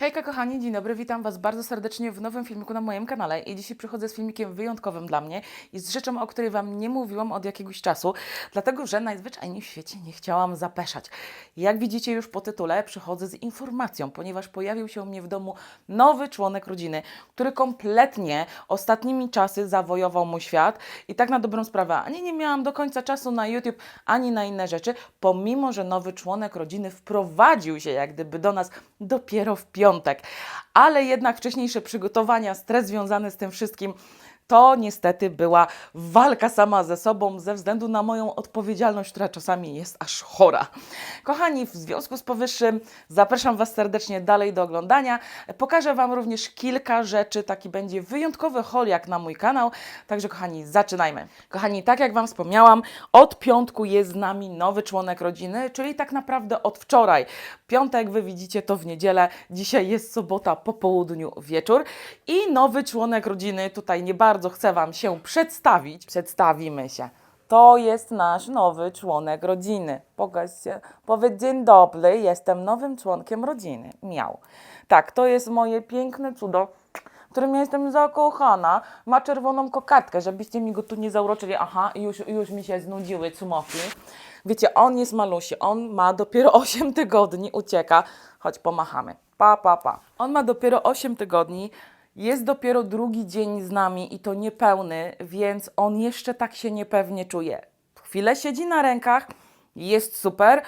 Hejka kochani, dzień dobry, witam Was bardzo serdecznie w nowym filmiku na moim kanale i dzisiaj przychodzę z filmikiem wyjątkowym dla mnie i z rzeczą, o której Wam nie mówiłam od jakiegoś czasu, dlatego że najzwyczajniej w świecie nie chciałam zapeszać. Jak widzicie już po tytule, przychodzę z informacją, ponieważ pojawił się u mnie w domu nowy członek rodziny, który kompletnie ostatnimi czasy zawojował mój świat i tak na dobrą sprawę, ani nie miałam do końca czasu na YouTube, ani na inne rzeczy, pomimo, że nowy członek rodziny wprowadził się jak gdyby do nas dopiero w piątek. Ale jednak wcześniejsze przygotowania, stres związany z tym wszystkim, to niestety była walka sama ze sobą ze względu na moją odpowiedzialność, która czasami jest aż chora. Kochani, w związku z powyższym zapraszam Was serdecznie dalej do oglądania. Pokażę Wam również kilka rzeczy, taki będzie wyjątkowy haul jak na mój kanał. Także kochani, zaczynajmy. Kochani, tak jak Wam wspomniałam, od piątku jest z nami nowy członek rodziny, czyli tak naprawdę od wczoraj. Piątek, Wy widzicie to w niedzielę, dzisiaj jest sobota po południu wieczór i nowy członek rodziny, tutaj nie bardzo chcę Wam się przedstawić, przedstawimy się. To jest nasz nowy członek rodziny. Pokaż się, powiedz dzień dobry, jestem nowym członkiem rodziny. Miał. Tak, to jest moje piękne cudo, w którym ja jestem zakochana. Ma czerwoną kokardkę, żebyście mi go tu nie zauroczyli. Aha, już, już mi się znudziły cumoki. Wiecie, on jest malusi, on ma dopiero 8 tygodni, ucieka. Chodź, pomachamy. Pa, pa, pa. On ma dopiero 8 tygodni. Jest dopiero drugi dzień z nami i to niepełny, więc on jeszcze tak się niepewnie czuje. Chwilę siedzi na rękach, jest super,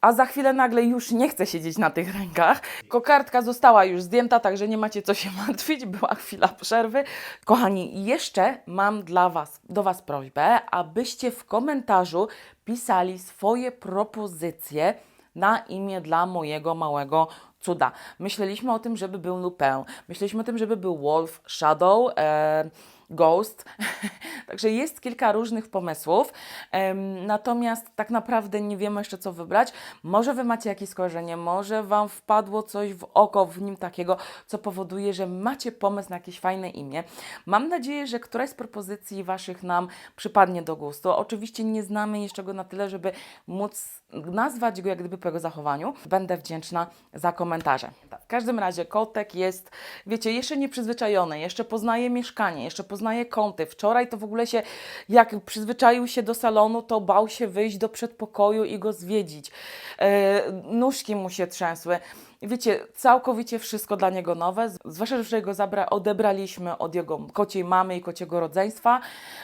a za chwilę nagle już nie chce siedzieć na tych rękach. Kokardka została już zdjęta, także nie macie co się martwić, była chwila przerwy. Kochani, jeszcze mam dla was, do Was prośbę, abyście w komentarzu pisali swoje propozycje na imię dla mojego małego cuda. Myśleliśmy o tym, żeby był Lupin, myśleliśmy o tym, żeby był Wolf, Shadow, e, Ghost. Także jest kilka różnych pomysłów. Natomiast tak naprawdę nie wiemy jeszcze, co wybrać. Może Wy macie jakieś skojarzenie, może Wam wpadło coś w oko w nim takiego, co powoduje, że macie pomysł na jakieś fajne imię. Mam nadzieję, że któraś z propozycji Waszych nam przypadnie do gustu. Oczywiście nie znamy jeszcze go na tyle, żeby móc nazwać go jak gdyby po jego zachowaniu. Będę wdzięczna za komentarze. W każdym razie kotek jest, wiecie, jeszcze nieprzyzwyczajony, jeszcze poznaje mieszkanie, jeszcze poznaje kąty. Wczoraj to w ogóle się, jak przyzwyczaił się do salonu, to bał się wyjść do przedpokoju i go zwiedzić. E, nóżki mu się trzęsły. Wiecie, całkowicie wszystko dla niego nowe. Zwłaszcza, że go zabra- odebraliśmy od jego kociej mamy i kociego rodzeństwa,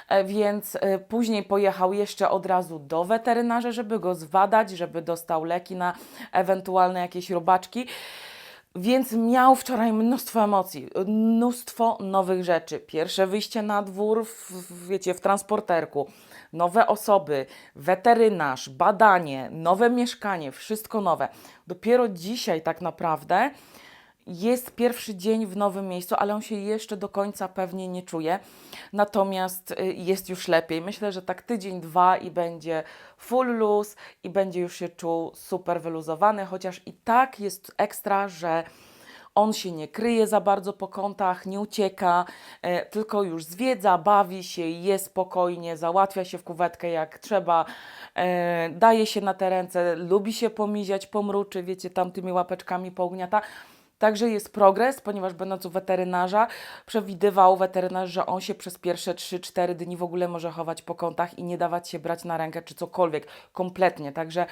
e, więc e, później pojechał jeszcze od razu do weterynarza, żeby go zbadać, żeby dostał leki na ewentualne jakieś robaczki. Więc miał wczoraj mnóstwo emocji, mnóstwo nowych rzeczy. Pierwsze wyjście na dwór, w, wiecie, w transporterku, nowe osoby, weterynarz, badanie, nowe mieszkanie, wszystko nowe. Dopiero dzisiaj tak naprawdę jest pierwszy dzień w nowym miejscu, ale on się jeszcze do końca pewnie nie czuje. Natomiast y, jest już lepiej. Myślę, że tak tydzień, dwa i będzie full luz i będzie już się czuł super wyluzowany, chociaż i tak jest ekstra, że on się nie kryje za bardzo po kątach, nie ucieka, e, tylko już zwiedza, bawi się, je spokojnie, załatwia się w kuwetkę jak trzeba, e, daje się na te ręce, lubi się pomiziać, pomruczy, wiecie, tam tymi łapeczkami pougniata. Także jest progres, ponieważ będąc u weterynarza, przewidywał weterynarz, że on się przez pierwsze 3-4 dni w ogóle może chować po kątach i nie dawać się brać na rękę czy cokolwiek, kompletnie. Także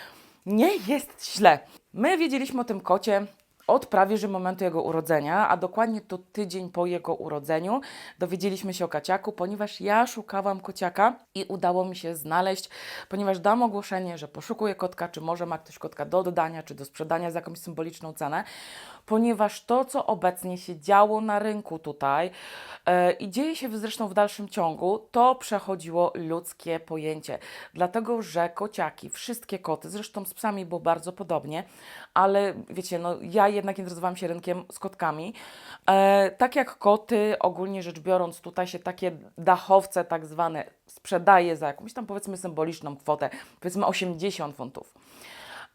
nie jest źle. My wiedzieliśmy o tym kocie od prawie że momentu jego urodzenia, a dokładnie to tydzień po jego urodzeniu dowiedzieliśmy się o kociaku, ponieważ ja szukałam kociaka i udało mi się znaleźć, ponieważ dam ogłoszenie, że poszukuję kotka, czy może ma ktoś kotka do oddania, czy do sprzedania za jakąś symboliczną cenę, ponieważ to, co obecnie się działo na rynku tutaj e, i dzieje się zresztą w dalszym ciągu, to przechodziło ludzkie pojęcie. Dlatego, że kociaki, wszystkie koty, zresztą z psami było bardzo podobnie, ale wiecie, no ja jednak interesowałam się rynkiem z kotkami. E, tak jak koty, ogólnie rzecz biorąc, tutaj się takie dachowce tak zwane sprzedaje za jakąś tam powiedzmy symboliczną kwotę, powiedzmy 80 funtów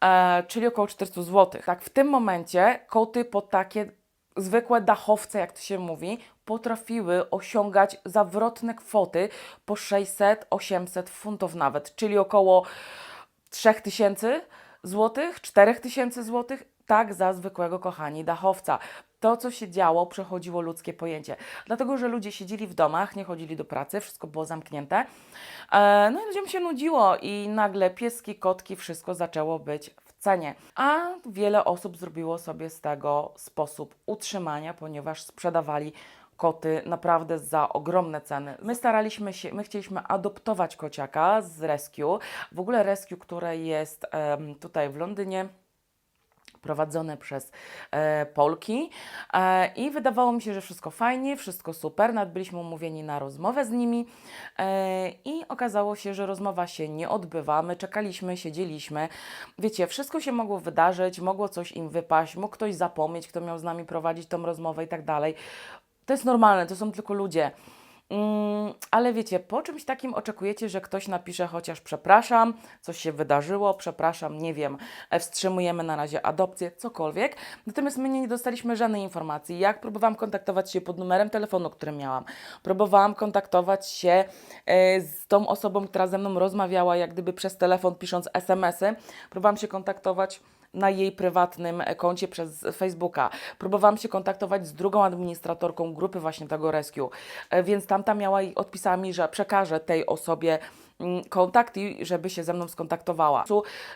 e, czyli około 400 zł. Tak, w tym momencie koty po takie zwykłe dachowce, jak to się mówi, potrafiły osiągać zawrotne kwoty po 600-800 funtów nawet, czyli około 3000 złotych, 4000 złotych. tak za zwykłego, kochani, dachowca. To, co się działo, przechodziło ludzkie pojęcie. Dlatego, że ludzie siedzieli w domach, nie chodzili do pracy, wszystko było zamknięte. E, no i ludziom się nudziło i nagle pieski, kotki, wszystko zaczęło być w cenie. A wiele osób zrobiło sobie z tego sposób utrzymania, ponieważ sprzedawali koty naprawdę za ogromne ceny. My staraliśmy się, my chcieliśmy adoptować kociaka z Rescue. W ogóle Rescue, które jest em, tutaj w Londynie, prowadzone przez e, Polki e, i wydawało mi się, że wszystko fajnie, wszystko super. Nawet byliśmy umówieni na rozmowę z nimi e, i okazało się, że rozmowa się nie odbywa. My czekaliśmy, siedzieliśmy. Wiecie, wszystko się mogło wydarzyć, mogło coś im wypaść, mógł ktoś zapomnieć, kto miał z nami prowadzić tą rozmowę i tak dalej. To jest normalne, to są tylko ludzie. Mm, ale wiecie, po czymś takim oczekujecie, że ktoś napisze chociaż przepraszam, coś się wydarzyło, przepraszam, nie wiem, e, wstrzymujemy na razie adopcję, cokolwiek. Natomiast my nie dostaliśmy żadnej informacji. Jak próbowałam kontaktować się pod numerem telefonu, który miałam, próbowałam kontaktować się e, z tą osobą, która ze mną rozmawiała, jak gdyby przez telefon, pisząc SMS-y, próbowałam się kontaktować na jej prywatnym koncie przez Facebooka. Próbowałam się kontaktować z drugą administratorką grupy właśnie tego Rescue, e, więc tamta miała i odpisała mi, że przekaże tej osobie mm, kontakt i żeby się ze mną skontaktowała.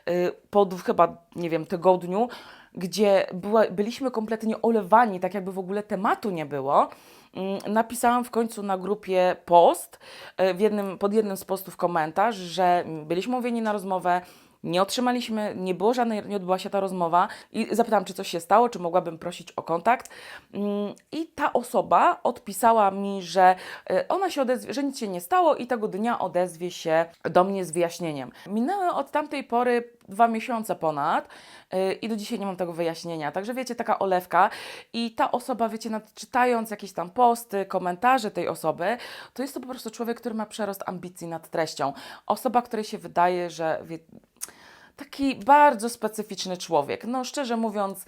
Y, Po chyba, nie wiem, tygodniu, gdzie byliśmy kompletnie olewani, tak jakby w ogóle tematu nie było, mm, napisałam w końcu na grupie post, e, w jednym, pod jednym z postów komentarz, że byliśmy umówieni na rozmowę, nie otrzymaliśmy, nie było żadnej, nie odbyła się ta rozmowa i zapytałam, czy coś się stało, czy mogłabym prosić o kontakt. Mm, I ta osoba odpisała mi, że e, ona się odezwie, że nic się nie stało i tego dnia odezwie się do mnie z wyjaśnieniem. Minęły od tamtej pory dwa miesiące ponad e, i do dzisiaj nie mam tego wyjaśnienia. Także wiecie, taka olewka i ta osoba, wiecie, czytając jakieś tam posty, komentarze tej osoby, to jest to po prostu człowiek, który ma przerost ambicji nad treścią. Osoba, której się wydaje, że wie, taki bardzo specyficzny człowiek. No, szczerze mówiąc,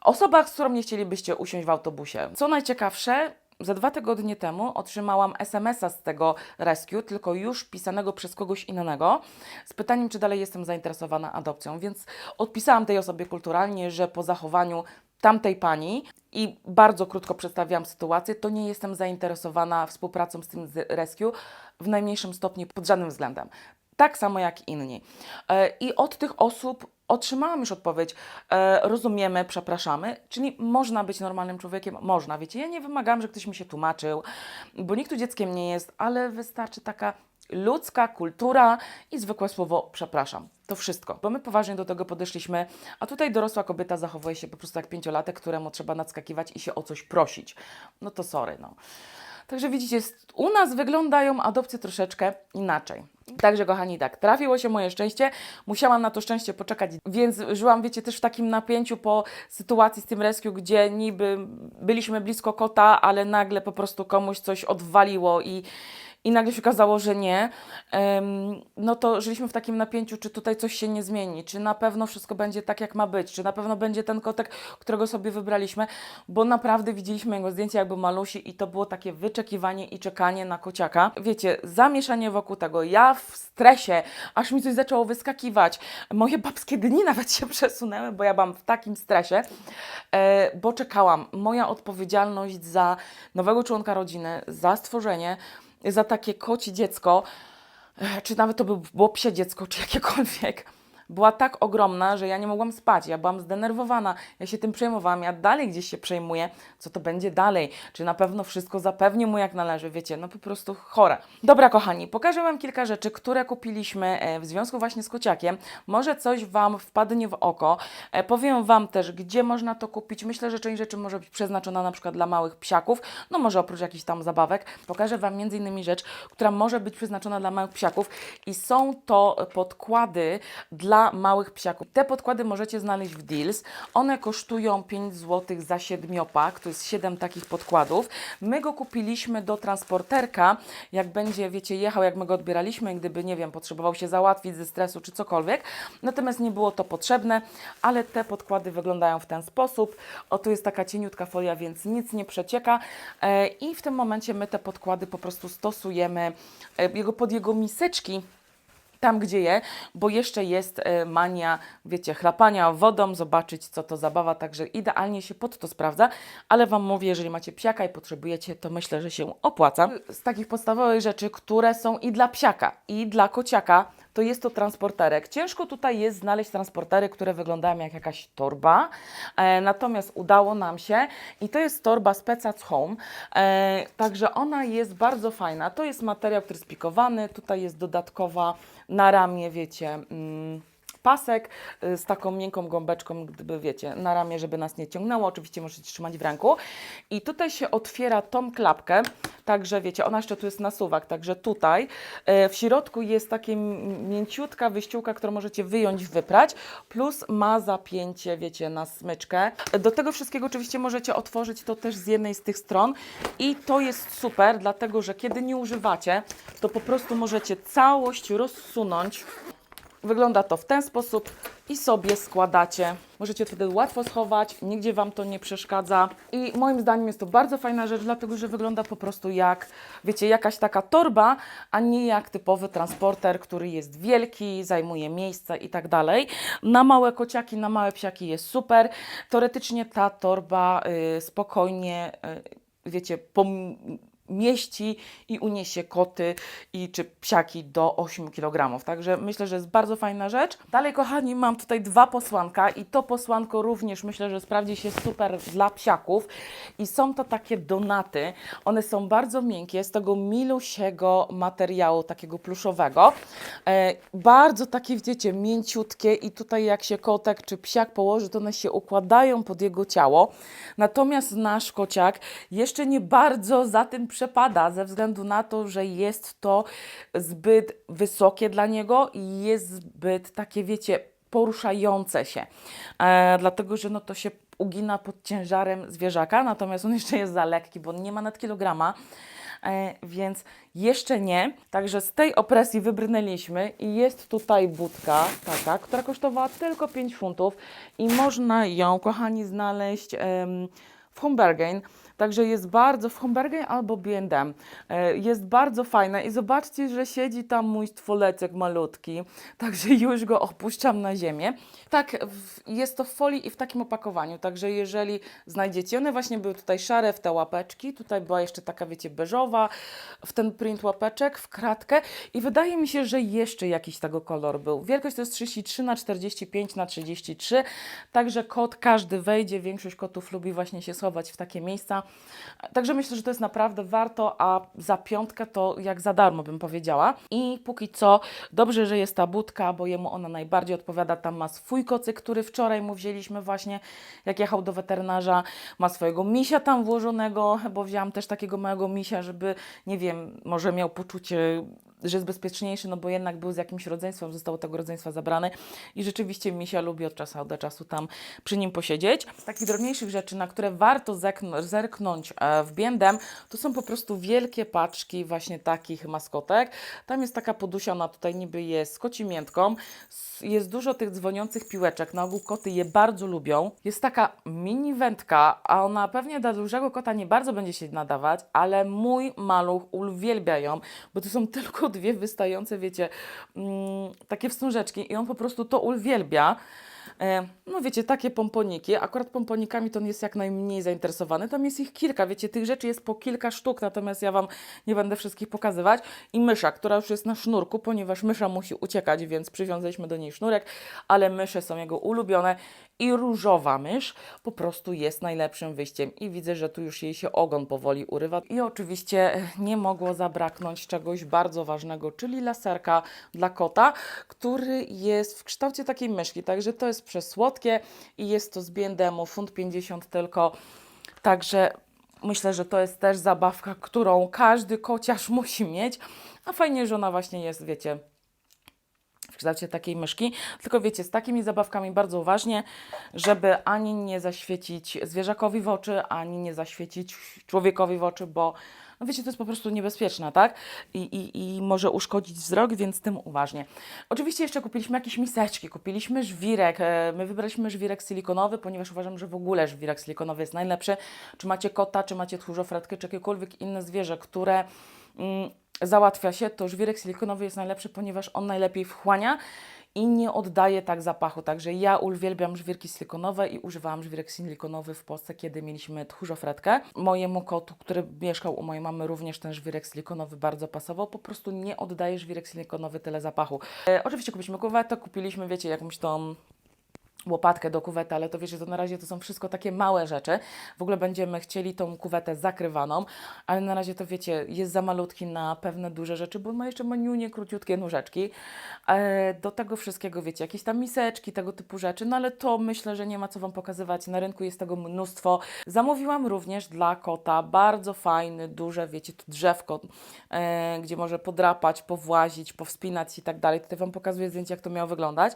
osoba, z którą nie chcielibyście usiąść w autobusie. Co najciekawsze, za dwa tygodnie temu otrzymałam SMS-a z tego rescue, tylko już pisanego przez kogoś innego, z pytaniem, czy dalej jestem zainteresowana adopcją. Więc odpisałam tej osobie kulturalnie, że po zachowaniu tamtej pani i bardzo krótko przedstawiłam sytuację, to nie jestem zainteresowana współpracą z tym rescue w najmniejszym stopniu pod żadnym względem tak samo jak inni. E, I od tych osób otrzymałam już odpowiedź, e, rozumiemy, przepraszamy, czyli można być normalnym człowiekiem, można, wiecie, ja nie wymagam, że ktoś mi się tłumaczył, bo nikt tu dzieckiem nie jest, ale wystarczy taka ludzka kultura i zwykłe słowo przepraszam. To wszystko, bo my poważnie do tego podeszliśmy, a tutaj dorosła kobieta zachowuje się po prostu jak pięciolatek, któremu trzeba nadskakiwać i się o coś prosić. No to sorry, no. Także widzicie, u nas wyglądają adopcje troszeczkę inaczej. Także kochani, tak, trafiło się moje szczęście, musiałam na to szczęście poczekać, więc żyłam, wiecie, też w takim napięciu po sytuacji z tym rescue, gdzie niby byliśmy blisko kota, ale nagle po prostu komuś coś odwaliło i, i nagle się okazało, że nie, no to żyliśmy w takim napięciu, czy tutaj coś się nie zmieni, czy na pewno wszystko będzie tak, jak ma być, czy na pewno będzie ten kotek, którego sobie wybraliśmy, bo naprawdę widzieliśmy jego zdjęcie jakby malusi i to było takie wyczekiwanie i czekanie na kociaka. Wiecie, zamieszanie wokół tego, ja w stresie, aż mi coś zaczęło wyskakiwać. Moje babskie dni nawet się przesunęły, bo ja byłam w takim stresie, e, bo czekałam. Moja odpowiedzialność za nowego członka rodziny, za stworzenie, za takie koci dziecko, czy nawet to by było psie dziecko, czy jakiekolwiek, była tak ogromna, że ja nie mogłam spać. Ja byłam zdenerwowana, ja się tym przejmowałam, ja dalej gdzieś się przejmuję, co to będzie dalej, czy na pewno wszystko zapewnię mu jak należy, wiecie, no po prostu chore. Dobra, kochani, pokażę Wam kilka rzeczy, które kupiliśmy e, w związku właśnie z kociakiem. Może coś Wam wpadnie w oko. E, Powiem Wam też, gdzie można to kupić. Myślę, że część rzeczy może być przeznaczona na przykład dla małych psiaków, no może oprócz jakichś tam zabawek. Pokażę Wam między innymi rzecz, która może być przeznaczona dla małych psiaków i są to podkłady małych psiaków. Te podkłady możecie znaleźć w Deals. One kosztują 5 zł za siedmiopak, to jest 7 takich podkładów. My go kupiliśmy do transporterka, jak będzie, wiecie, jechał, jak my go odbieraliśmy, gdyby, nie wiem, potrzebował się załatwić ze stresu czy cokolwiek. Natomiast nie było to potrzebne, ale te podkłady wyglądają w ten sposób. O, tu jest taka cieniutka folia, więc nic nie przecieka. E, I w tym momencie my te podkłady po prostu stosujemy e, jego, pod jego miseczki tam, gdzie je, bo jeszcze jest e, mania, wiecie, chlapania wodą, zobaczyć, co to zabawa, także idealnie się pod to sprawdza, ale Wam mówię, jeżeli macie psiaka i potrzebujecie, to myślę, że się opłaca. Z takich podstawowych rzeczy, które są i dla psiaka, i dla kociaka, to jest to transporterek. Ciężko tutaj jest znaleźć transportery, które wyglądają jak jakaś torba, e, natomiast udało nam się i to jest torba Specac Home, e, także ona jest bardzo fajna. To jest materiał, który jest pikowany, tutaj jest dodatkowa na ramię, wiecie... Mm, pasek y, z taką miękką gąbeczką, gdyby wiecie, na ramię, żeby nas nie ciągnęło. Oczywiście możecie trzymać w ręku. I tutaj się otwiera tą klapkę, także wiecie, ona jeszcze tu jest nasuwak, także tutaj e, w środku jest takie mięciutka wyściółka, którą możecie wyjąć, wyprać, plus ma zapięcie, wiecie, na smyczkę. Do tego wszystkiego oczywiście możecie otworzyć to też z jednej z tych stron i to jest super, dlatego że kiedy nie używacie, to po prostu możecie całość rozsunąć Wygląda to w ten sposób i sobie składacie. Możecie wtedy łatwo schować, nigdzie Wam to nie przeszkadza. I moim zdaniem jest to bardzo fajna rzecz, dlatego że wygląda po prostu jak, wiecie, jakaś taka torba, a nie jak typowy transporter, który jest wielki, zajmuje miejsce i tak dalej. Na małe kociaki, na małe psiaki jest super. Teoretycznie ta torba y, spokojnie, y, wiecie, pom mieści i uniesie koty i czy psiaki do 8 kg. Także myślę, że jest bardzo fajna rzecz. Dalej, kochani, mam tutaj dwa posłanka i to posłanko również myślę, że sprawdzi się super dla psiaków. I są to takie donaty. One są bardzo miękkie, z tego milusiego materiału, takiego pluszowego. E, bardzo takie, wiecie, mięciutkie i tutaj jak się kotek czy psiak położy, to one się układają pod jego ciało. Natomiast nasz kociak jeszcze nie bardzo za tym przepada ze względu na to, że jest to zbyt wysokie dla niego i jest zbyt takie, wiecie, poruszające się. E, dlatego, że no to się ugina pod ciężarem zwierzaka, natomiast on jeszcze jest za lekki, bo nie ma nad kilograma. E, więc jeszcze nie. Także z tej opresji wybrnęliśmy i jest tutaj budka taka, która kosztowała tylko 5 funtów i można ją, kochani, znaleźć w Humbergain. Także jest bardzo w Humbergain albo B&M. E, Jest bardzo fajna i zobaczcie, że siedzi tam mój stwolecek malutki. Także już go opuszczam na ziemię. Tak, jest to w folii i w takim opakowaniu. Także jeżeli znajdziecie, one właśnie były tutaj szare w te łapeczki. Tutaj była jeszcze taka, wiecie, beżowa, w ten print łapeczek, w kratkę. I wydaje mi się, że jeszcze jakiś tego kolor był. Wielkość to jest 33 na 45 na 33. Także kot każdy wejdzie. Większość kotów lubi właśnie się schować w takie miejsca. Także myślę, że to jest naprawdę warto, a za piątkę to jak za darmo bym powiedziała. I póki co dobrze, że jest ta budka, bo jemu ona najbardziej odpowiada. Tam ma swój kocyk, który wczoraj mu wzięliśmy właśnie, jak jechał do weterynarza. Ma swojego misia tam włożonego, bo wzięłam też takiego małego misia, żeby, nie wiem, może miał poczucie że jest bezpieczniejszy, no bo jednak był z jakimś rodzeństwem, zostało tego rodzeństwa zabrane i rzeczywiście misia lubi od czasu do czasu tam przy nim posiedzieć. Z takich drobniejszych rzeczy, na które warto zerknąć e, w Biendem, to są po prostu wielkie paczki właśnie takich maskotek. Tam jest taka podusia, ona tutaj niby jest z kocimiętką, jest dużo tych dzwoniących piłeczek, na ogół koty je bardzo lubią. Jest taka mini wędka, a ona pewnie dla dużego kota nie bardzo będzie się nadawać, ale mój maluch uwielbia ją, bo to są tylko dwie wystające, wiecie, mm, takie wstążeczki i on po prostu to uwielbia. E, No wiecie, takie pomponiki. Akurat pomponikami to on jest jak najmniej zainteresowany. Tam jest ich kilka, wiecie, tych rzeczy jest po kilka sztuk, natomiast ja Wam nie będę wszystkich pokazywać. I mysza, która już jest na sznurku, ponieważ mysza musi uciekać, więc przywiązaliśmy do niej sznurek, ale mysze są jego ulubione i różowa mysz po prostu jest najlepszym wyjściem. I widzę, że tu już jej się ogon powoli urywa. I oczywiście nie mogło zabraknąć czegoś bardzo ważnego, czyli laserka dla kota, który jest w kształcie takiej myszki. Także to jest przesłodkie i jest to z B&M, funt 50 tylko. Także myślę, że to jest też zabawka, którą każdy kociarz musi mieć. A fajnie, że ona właśnie jest, wiecie, kształcie takiej myszki. Tylko wiecie, z takimi zabawkami bardzo uważnie, żeby ani nie zaświecić zwierzakowi w oczy, ani nie zaświecić człowiekowi w oczy, bo no wiecie, to jest po prostu niebezpieczne, tak? I, i, I może uszkodzić wzrok, więc tym uważnie. Oczywiście jeszcze kupiliśmy jakieś miseczki, kupiliśmy żwirek. e, My wybraliśmy żwirek silikonowy, ponieważ uważam, że w ogóle żwirek silikonowy jest najlepszy. Czy macie kota, czy macie tchórzofretkę, czy jakiekolwiek inne zwierzę, które mm, załatwia się, to żwirek silikonowy jest najlepszy, ponieważ on najlepiej wchłania i nie oddaje tak zapachu. Także ja uwielbiam żwirki silikonowe i używałam żwirek silikonowy w Polsce, kiedy mieliśmy tchórzofretkę. Mojemu kotu, który mieszkał u mojej mamy, również ten żwirek silikonowy bardzo pasował. Po prostu nie oddaje żwirek silikonowy tyle zapachu. E, oczywiście kupiliśmy kuwetę, kupiliśmy, wiecie, jakąś tą łopatkę do kuwety, ale to wiecie, to na razie to są wszystko takie małe rzeczy. W ogóle będziemy chcieli tą kuwetę zakrywaną, ale na razie to wiecie, jest za malutki na pewne duże rzeczy, bo ma jeszcze maniunie, króciutkie nóżeczki. E, do tego wszystkiego wiecie, jakieś tam miseczki, tego typu rzeczy, no ale to myślę, że nie ma co Wam pokazywać. Na rynku jest tego mnóstwo. Zamówiłam również dla kota bardzo fajny, duże, wiecie, to drzewko, e, gdzie może podrapać, powłazić, powspinać i tak dalej. Tutaj Wam pokazuję zdjęcie, jak to miało wyglądać.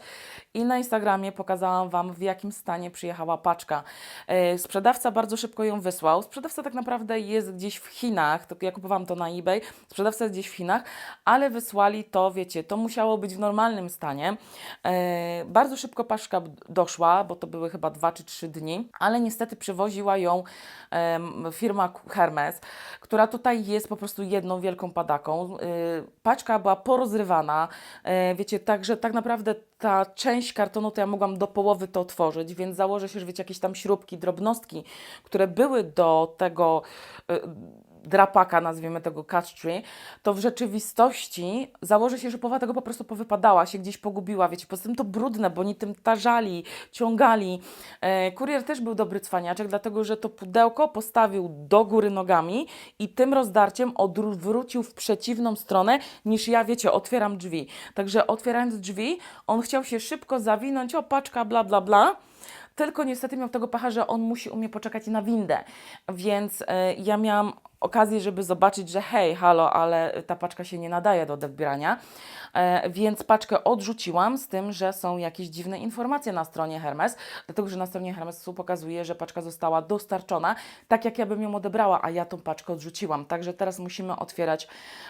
I na Instagramie pokazałam Wam, w jakim stanie przyjechała paczka. E, sprzedawca bardzo szybko ją wysłał. Sprzedawca tak naprawdę jest gdzieś w Chinach, ja kupowałam to na eBay. Sprzedawca jest gdzieś w Chinach, ale wysłali to, wiecie, to musiało być w normalnym stanie. E, bardzo szybko paczka doszła, bo to były chyba dwa czy trzy dni, ale niestety przywoziła ją firma Hermes, która tutaj jest po prostu jedną wielką padaką. E, paczka była porozrywana, wiecie, także tak naprawdę ta część kartonu to ja mogłam do to otworzyć, więc założę się, że wiecie, jakieś tam śrubki, drobnostki, które były do tego e, drapaka, nazwijmy tego tree, to w rzeczywistości założę się, że połowa tego po prostu powypadała, się gdzieś pogubiła, wiecie, poza tym to brudne, bo oni tym tarzali, ciągali. E, kurier też był dobry cwaniaczek, dlatego, że to pudełko postawił do góry nogami i tym rozdarciem odwrócił w przeciwną stronę, niż ja, wiecie, otwieram drzwi. Także otwierając drzwi, on chciał się szybko zawinąć, o paczka, bla, bla, bla. Tylko niestety miał tego pecha, że on musi u mnie poczekać na windę. Więc e, ja miałam okazję, żeby zobaczyć, że hej, halo, ale ta paczka się nie nadaje do odbierania. E, więc paczkę odrzuciłam z tym, że są jakieś dziwne informacje na stronie Hermes, dlatego że na stronie Hermesu pokazuje, że paczka została dostarczona tak, jak ja bym ją odebrała, a ja tą paczkę odrzuciłam. Także teraz musimy otwierać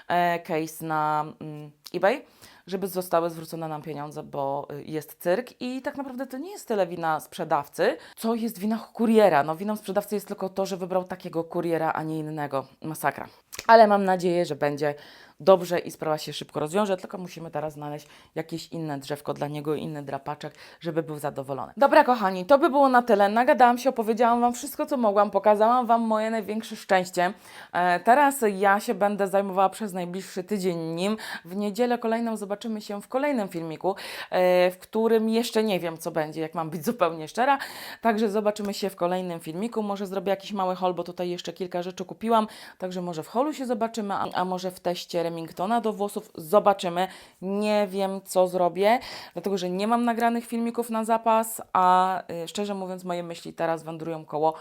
e, case na mm, eBay żeby zostały zwrócone nam pieniądze, bo y, jest cyrk i tak naprawdę to nie jest tyle wina sprzedawcy, co jest wina kuriera. No winą sprzedawcy jest tylko to, że wybrał takiego kuriera, a nie innego. Masakra. Ale mam nadzieję, że będzie dobrze i sprawa się szybko rozwiąże, tylko musimy teraz znaleźć jakieś inne drzewko dla niego, inny drapaczek, żeby był zadowolony. Dobra, kochani, to by było na tyle. Nagadałam się, opowiedziałam Wam wszystko, co mogłam, pokazałam Wam moje największe szczęście. E, teraz ja się będę zajmowała przez najbliższy tydzień nim. W niedzielę kolejną zobaczymy się w kolejnym filmiku, e, w którym jeszcze nie wiem, co będzie, jak mam być zupełnie szczera. Także zobaczymy się w kolejnym filmiku. Może zrobię jakiś mały haul, bo tutaj jeszcze kilka rzeczy kupiłam, także może w holu się zobaczymy, a, a może w teście Remingtona do włosów zobaczymy. Nie wiem, co zrobię, dlatego że nie mam nagranych filmików na zapas, a y, szczerze mówiąc, moje myśli teraz wędrują koło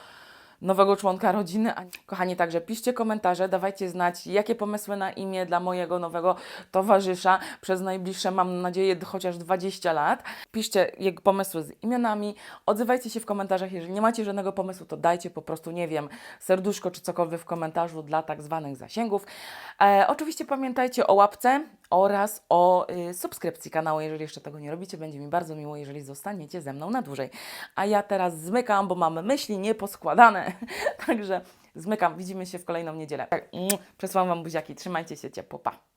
nowego członka rodziny. Kochani, także piszcie komentarze, dawajcie znać, jakie pomysły na imię dla mojego nowego towarzysza przez najbliższe, mam nadzieję, chociaż 20 lat. Piszcie jego pomysły z imionami, odzywajcie się w komentarzach, jeżeli nie macie żadnego pomysłu, to dajcie po prostu, nie wiem, serduszko czy cokolwiek w komentarzu dla tak zwanych zasięgów. E, oczywiście pamiętajcie o łapce oraz o y, subskrypcji kanału, jeżeli jeszcze tego nie robicie, będzie mi bardzo miło, jeżeli zostaniecie ze mną na dłużej. A ja teraz zmykam, bo mamy myśli nieposkładane. Także zmykam. Widzimy się w kolejną niedzielę. Tak, Przesłałam Wam buziaki. Trzymajcie się ciepło. Pa.